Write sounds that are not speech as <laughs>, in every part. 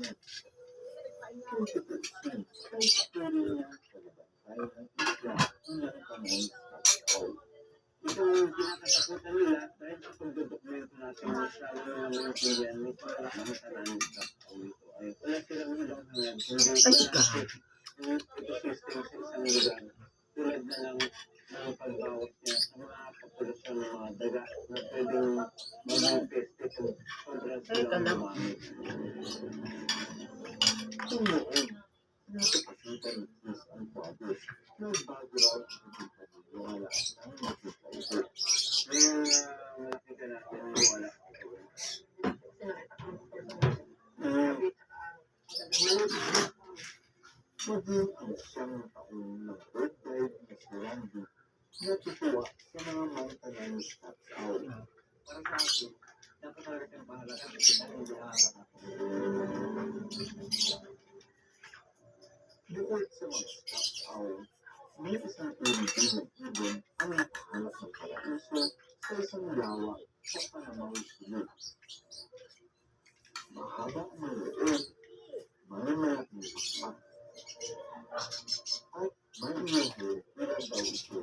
Ito yung pinakatakutan nila dahil sa pagdodokumento natin ng salo ng mga material nito na nakamitan ng tao nito ay wala silang nilang hangad kung hindi natin yung ecosystem sa isang lugar tulad na lang ng pagbawat niya sa mga populasyon ng mga daga na pwedeng manifest ito kontra sa mga para sa akin, kang bahala kasi kita sa isang sa panamang sunod. Mahaba ang maliit, may malaking pakpak, at may iyahe na daw ito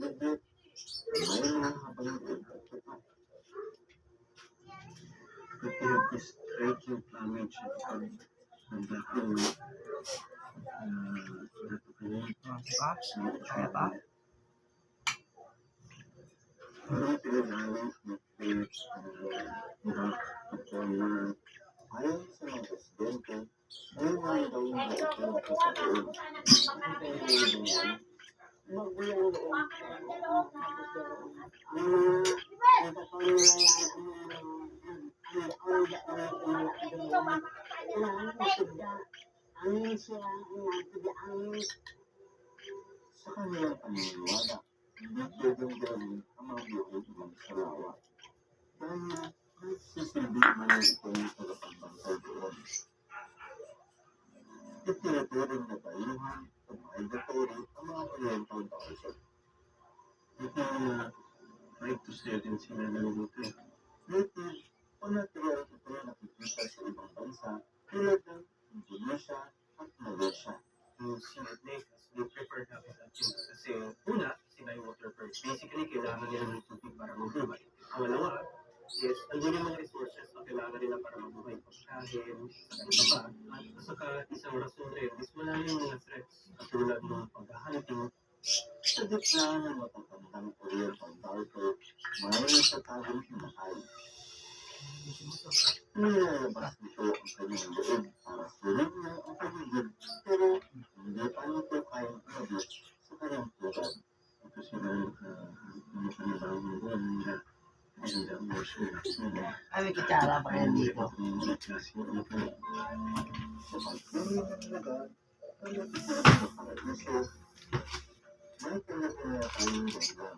Nagdit, may mga habang at tapat. Kapag striking plumage at pag nagdakil na natutuloy? Parang pinanalo ng page na ito na ayon sa mga presidente, ay mga daw na ito sa loob. Ang kaya magulang loob. Ang siya ang nagdaan sa kanilang paniniwala. Hindi pwedeng gawin ang mga buhay ng salawa. Dahil nagsisilbi man ito ng tagapagbangkay doon. Itinuturing na bayuhan at migratory ang mga oriental dolphin. Ito na 5 to 7 sila nalubuti. Native o natural ito na nakikita sa ibang bansa tulad ng Indonesia at Malaysia. yung Lake as the preferred habitat yun. Kasi una, sila yung water birds. Basically, kailangan nila ng tubig para mabuhay. Pangalawa, is andun yung mga resources na kailangan nila para mabuhay. Pagkain, sa pa. At saka isang rason rin is marami yung mga threats katulad ng paghahunting. Sa gitna ng matatandang oriental dolphin, may natatagong hinahay. Nilalabas nito ang kanyang loob para sulit niya ang paligid pero hindi pa nito kayang umabot sa kanyang tulad. Ito sila yung mga panibawang buwan nila. Ayun lang, more sure. Ay, may kitsara pa yan dito. Sa pagpili ng lagar, ang natutulog sa paraiso, may kanya-kanya tayong ganda.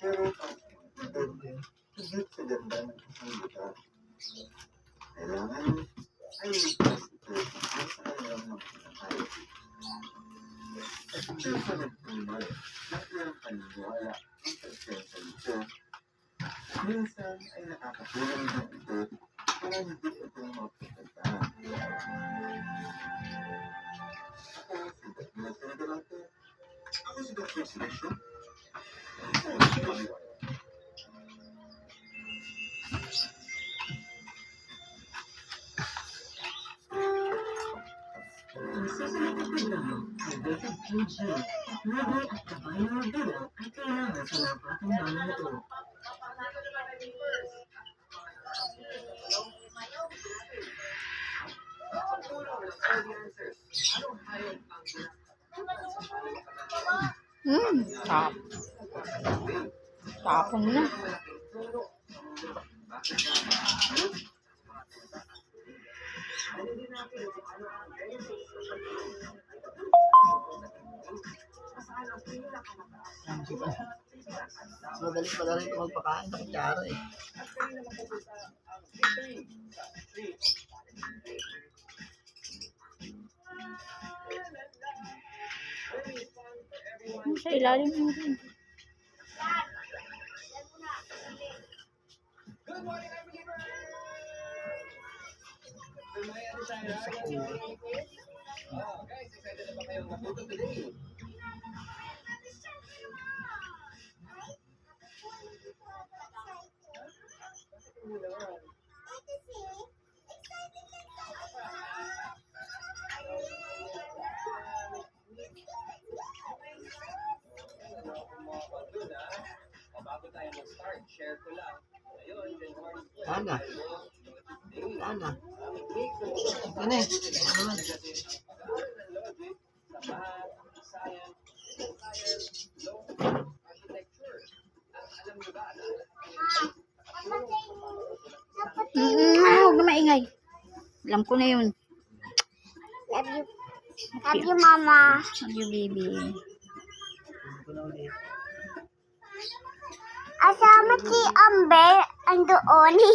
Pero pag maganda, higit sa ganda ng isang lugar. Kailangan ay ligtas ito at sa kanilang magpapatay. At ito sa nagtumay na ilang paniniwala ang presensya nito. Minsan ay nakakatulong din ito para hindi ito mapapuntahan. Ako si Dr. Federato. Ako si Dr. Silasyo. Ako si Dr. Ang susunod na programa ay Rated PG. Libre at kabayan ng bilang ay kailangan sa napakinggan nito. Hmm, tap. Tapon na. Mas madaling pala rin magpakain ng kitsara eh. Hmm, Sa ilalim mo rin. Sa kulo. Sana. Sana. Ano eh? Ano naman? Huwag na maingay. Alam ko na yun. Love you. Love you, Mama. Love you, baby. Asama si Amber andoon. <laughs>